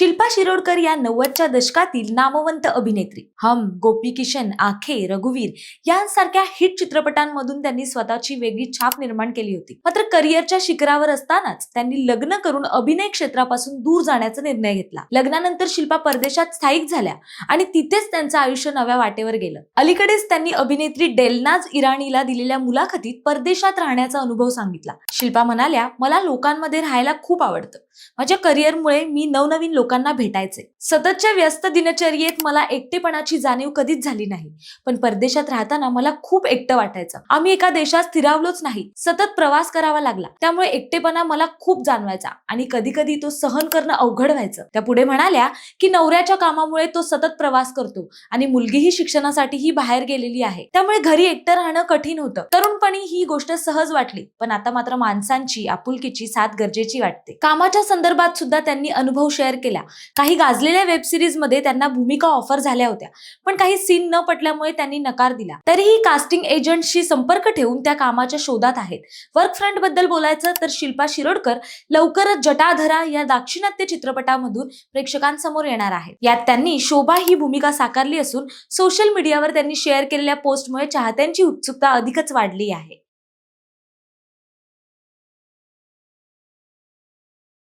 शिल्पा शिरोडकर या नव्वदच्या दशकातील नामवंत अभिनेत्री. हम गोपी किशन आखे रघुवीर यांसारख्या हिट चित्रपटांमधून त्यांनी स्वतःची वेगळी छाप निर्माण केली होती. मात्र करिअरच्या शिखरावर असतानाच त्यांनी लग्न करून अभिनय क्षेत्रापासून दूर जाण्याचा निर्णय घेतला. लग्नानंतर शिल्पा परदेशात स्थायिक झाल्या आणि तिथेच त्यांचं आयुष्य नव्या वाटेवर गेलं. अलीकडेच त्यांनी अभिनेत्री डेलनाज इराणीला दिलेल्या मुलाखतीत परदेशात राहण्याचा अनुभव सांगितला. शिल्पा म्हणाल्या मला लोकांमध्ये राहायला खूप आवडतं. माझ्या करिअरमुळे मी नवनवीन लोकांना भेटायचे. सततच्या व्यस्त दिनचर्येत मला एकटेपणाची जाणीव कधीच झाली नाही. पण परदेशात राहताना मला खूप एकटं वाटायचं. आम्ही एका देशात स्थिरावलोच नाही. सतत प्रवास करावा लागला. त्यामुळे एकटेपणा मला खूप जाणवायचा आणि कधी कधी तो सहन करणं अवघड व्हायचं. त्या पुढे म्हणाल्या की नवऱ्याच्या कामामुळे तो सतत प्रवास करतो आणि मुलगीही शिक्षणासाठीही बाहेर गेलेली आहे. त्यामुळे घरी एकटं राहणं कठीण होतं. तरुणपणी ही गोष्ट सहज वाटली. पण आता मात्र माणसांची आपुलकीची साथ गरजेची वाटते. कामाच्या संदर्भात सुद्धा त्यांनी अनुभव शेअर केला. काही गाजलेल्या वेब सिरीजमध्ये त्यांना भूमिका ऑफर झाल्या होत्या. पण काही सीन न पटल्यामुळे त्यांनी नकार दिला. तरीही कास्टिंग एजंटशी संपर्क ठेवून त्या कामाच्या शोधात आहेत. वर्क फ्रंटबद्दल बोलायचं तर शिल्पा शिरोडकर लवकरच जटाधरा या दाक्षिणात्य चित्रपटामधून प्रेक्षकांसमोर येणार आहेत. यात त्यांनी शोभा ही भूमिका साकारली असून सोशल मीडियावर त्यांनी शेअर केलेल्या पोस्टमुळे चाहत्यांची उत्सुकता अधिकच वाढली आहे.